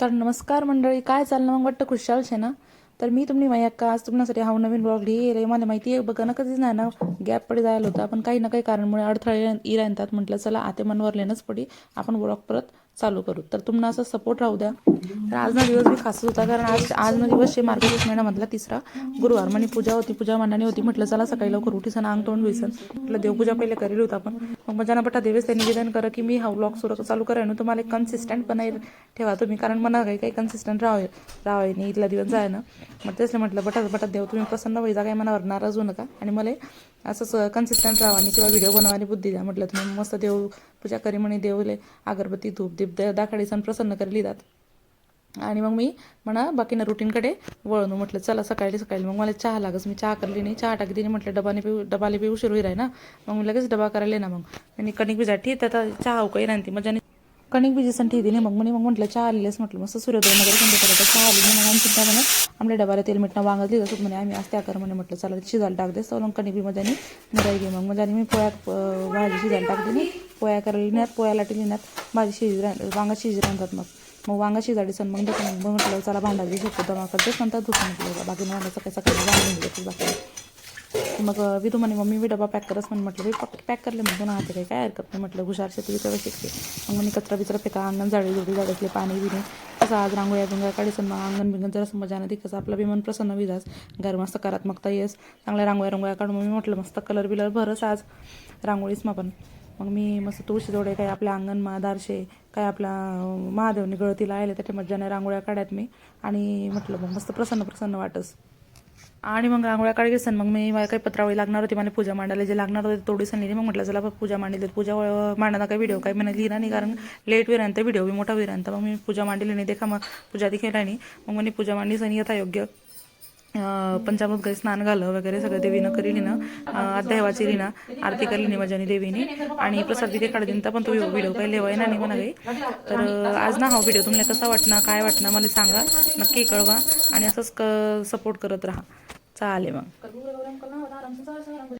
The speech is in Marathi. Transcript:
तर नमस्कार मंडळी काय चाललं? मग वाटतं खुशाल शे ना तर मी तुम्ही माहिती का? आज तुमच्यासाठी हा नवीन ब्लॉग लिहिले मला माहिती आहे बघा ना कधीच नाही ना गॅप पडे जायला होता. पण काही ना काही कारणमुळे अडथळे इरा येतात म्हटलं चला आते मनवर लेणंच पडी. आपण ब्लॉग परत चालू करू. तर तुम्हाला असं सपोर्ट राहू द्या. तर आज ना दिवस मी खासच होता. कारण आज आज ना दिवस शे मार्गशीर्ष महिन्यामधला तिसरा. गुरुवार म्हणे पूजा होती पूजा मांडणी होती. म्हटलं चला सकाळी लवकर उठीसन अंग तोंड विसन. म्हटलं देवपूजा पहिले करेल होता आपण. मग मजाना पटा देवेस ते निवेदन करा की मी हा व्लॉग सुरू चालू करेन. आणि तुम्हाला एक कन्सिस्टंट पण ठेवा तुम्ही. कारण मला काही काही कन्सिस्टंट राहावे राहावे नाही. इथला दिवस जाय ना. मग तेच म्हटलं बटात बटात देव तुम्ही प्रसन्न व्हायचा काही मनावर? नाराज होऊ नका. आणि मला असंच कन्सिस्टंट राहा आणि किंवा व्हिडिओ बनवायला बुद्धी द्या. म्हटलं तुम्ही मस्त देव पूजा करी म्हणे देवले अगरबत्ती धूप दीप दाखाडी सण प्रसन्न करी लिहितात आणि मग मी म्हणा बाकीना रुटीनकडे वळून म्हटलं चला सकाळी सकाळी. मग मला चहा लागच मी चहा करली नाही. चहा टाकी दिली म्हटलं डबाने पिऊ डबाले पिऊ उशीर होईल ना. मग मी लगेच डबा करायला ना मग. आणि कणिक बिजाठी तर आता चहा काही राहते मग कणिक भिजेसन ठीक नाही मग. म्हणे मग म्हटलं चहा आलेलेच म्हटलं मस्त सूर्योदय वगैरे संध्याकाळी चहा आली मग आम्ही सुद्धा म्हणे आमल्या डबाला तेल मिठणं वांगत लिहिलं असं म्हणे आम्ही आज त्या कर. म्हणे म्हटलं चला शिजायला टाक दे. मग कणिक बी मजाने निराई घे मग. मजाने मी पोळ्या भाजी शिजायला टाक नाही पोळ्या करायला लिहिण्यात पोळ्याला लाटी लिहिण्यात भाजी शिज वांगा शिज राहतात मग. मग वांगा शिजाडी सण मग देतो मग म्हटलं चला भांडा दे शकतो. दमा करतेच नंतर म्हटलं बाकी भांडा सकाळी सकाळी जाणून घेतो बाकी. मग विधू म्हणे मम्मी मी डबा पॅक करस. म्हणून म्हटलं पॅक पॅक करले. म्हणून ना हाते काही काय हरकत नाही. म्हटलं हुशार शेती विचार शिकते. मग म्हणे कचरा बिचरा फेका अंगण जाळी जुडी जाडीतले पाणी बिणे. कसं आज रांगोळ्या बिंगा काढीसन मग अंगण बिंगण जरा समजा नाही कसं आपलं बी मन प्रसन्न विजास. घर मस्त सकारात्मकता येस. चांगल्या रांगोळ्या रांगोळ्या काढून मग मी म्हटलं मस्त कलर बिलर भरस आज. रांगोळीच मग पण मग मी मस्त तुळशी जोडे काही आपल्या अंगण दारशे काय आपला अं, महादेवनी गळतीला आले त्याच्या मज्जाने रांगोळ्या काढ्यात मी. आणि म्हटलं मग मस्त प्रसन्न प्रसन्न वाटस. आणि मग रांगोळ्या काढ घेसन मग मी मला काही पत्रावळी लागणार होती मला पूजा मांडायला जे लागणार होते सण लिहिली मग म्हटलं चला पूजा मांडली पूजा मांडायला काही व्हिडिओ काही मला लिहिला नाही कारण लेट विरांत व्हिडिओ बी मोठा विरांत मग मी पूजा मांडली नाही देखा मग पूजा देखील नाही मग म्हणे पूजा मांडली सण यथा योग्य अं, पंचामृत स्नान घालं वगैरे सगळं देवीनं करी लिहिणं अध्यायवाची लिहिणं आरती करली नाही माझ्याने देवीने. आणि प्रसाद तिथे काढ दिनता पण तो व्हिडिओ काही लेवाय ना नाही म्हणा काही तर आज ना हा व्हिडिओ. तुम्हाला कसा वाटणार काय वाटणार मला सांगा. नक्की कळवा. आणि असंच क सपोर्ट करत राहा. चालेल मग.